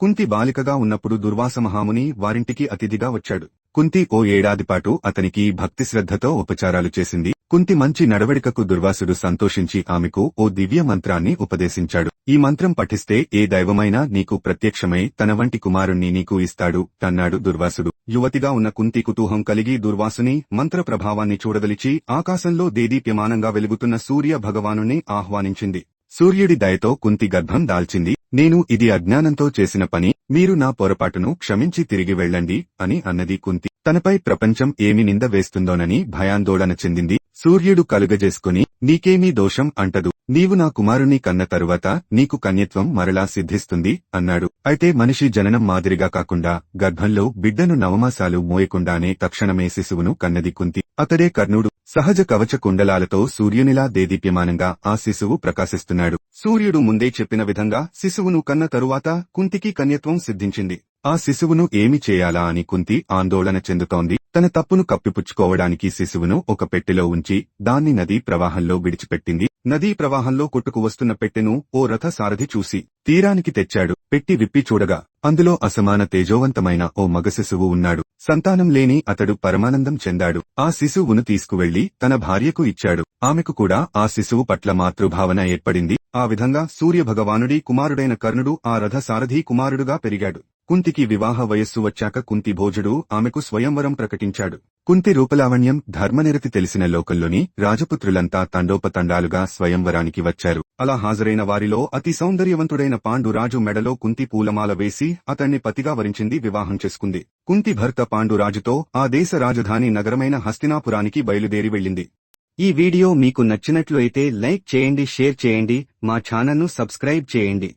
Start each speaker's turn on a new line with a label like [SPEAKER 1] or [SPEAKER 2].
[SPEAKER 1] కుంతి బాలికగా ఉన్నప్పుడు దుర్వాస మహాముని వారింటికి అతిథిగా వచ్చాడు. కుంతి ఓ ఏడాదిపాటు అతనికి భక్తి శ్రద్ధతో ఉపచారాలు చేసింది. కుంతి మంచి నడవడికకు దుర్వాసుడు సంతోషించి ఆమెకు ఓ దివ్య మంత్రాన్ని ఉపదేశించాడు. ఈ మంత్రం పఠిస్తే ఏ దైవమైనా నీకు ప్రత్యక్షమై తన వంటి కుమారుణ్ణి నీకు ఇస్తాడు అన్నాడు దుర్వాసుడు. యువతిగా ఉన్న కుంతి కుతూహం కలిగి దుర్వాసుని మంత్ర ప్రభావాన్ని చూడదలిచి ఆకాశంలో దేదీప్యమానంగా వెలుగుతున్న సూర్య భగవానుని ఆహ్వానించింది. సూర్యుడి దయతో కుంతి గర్భం దాల్చింది. నేను ఇది అజ్ఞానంతో చేసిన పని మీరు నా పొరపాటును క్షమించి తిరిగి వెళ్ళండి అని అన్నది కుంతి. తనపై ప్రపంచం ఏమి నింద వేస్తుందోనని భయాందోళన చెందింది. సూర్యుడు కలుగజేసుకుని నీకేమీ దోషం అంటదు. నీవు నా కుమారుని కన్న తరువాత నీకు కన్యత్వం మరలా సిద్ధిస్తుంది అన్నాడు. అయితే మనిషి జననం మాదిరిగా కాకుండా గర్భంలో బిడ్డను నవమాసాలు మోయకుండానే తక్షణమే శిశువును కన్నది కుంతి. అతడే కర్ణుడు. సహజ కవచ కుండలాలతో సూర్యునిలా దేదీప్యమానంగా ఆ శిశువు ప్రకాశిస్తున్నాడు. సూర్యుడు ముందే చెప్పిన విధంగా శిశువును కన్న తరువాత కుంతికి కన్యత్వం సిద్ధించింది. ఆ శిశువును ఏమి చేయాలా అని కుంతి ఆందోళన చెందుతోంది. తన తప్పును కప్పిపుచ్చుకోవడానికి శిశువును ఒక పెట్టెలో ఉంచి దాన్ని నదీ ప్రవాహంలో విడిచిపెట్టింది. నదీ ప్రవాహంలో కొట్టుకు వస్తున్న పెట్టెను ఓ రథ సారథి చూసి తీరానికి తెచ్చాడు. పెట్టి విప్పి చూడగా అందులో అసమాన తేజోవంతమైన ఓ మగ శిశువు ఉన్నాడు. సంతానం లేని అతడు పరమానందం చెందాడు. ఆ శిశువును తీసుకువెళ్ళి తన భార్యకు ఇచ్చాడు. ఆమెకు కూడా ఆ శిశువు పట్ల మాతృభావన ఏర్పడింది. ఆ విధంగా సూర్య భగవానుడి కుమారుడైన కర్ణుడు ఆ రథ సారథి కుమారుడుగా పెరిగాడు. కుంతికి వివాహ వయస్సు వచ్చాక కుంతి భోజుడు ఆమెకు స్వయంవరం ప్రకటించాడు. కుంతి రూపలావణ్యం ధర్మనిరతి తెలిసిన లోకంలోని రాజపుత్రులంతా తండోపతండాలుగా స్వయంవరానికి వచ్చారు. అలా హాజరైన వారిలో అతి సౌందర్యవంతుడైన పాండురాజు మెడలో కుంతి పూలమాల వేసి అతన్ని పతిగా వరించింది వివాహం చేసుకుంది. కుంతి భర్త పాండు రాజుతో ఆ దేశ రాజధాని నగరమైన హస్తినాపురానికి బయలుదేరి వెళ్ళింది.
[SPEAKER 2] ఈ వీడియో మీకు నచ్చినట్లు అయితే లైక్ చేయండి షేర్ చేయండి మా ఛానల్ను సబ్స్క్రైబ్ చేయండి.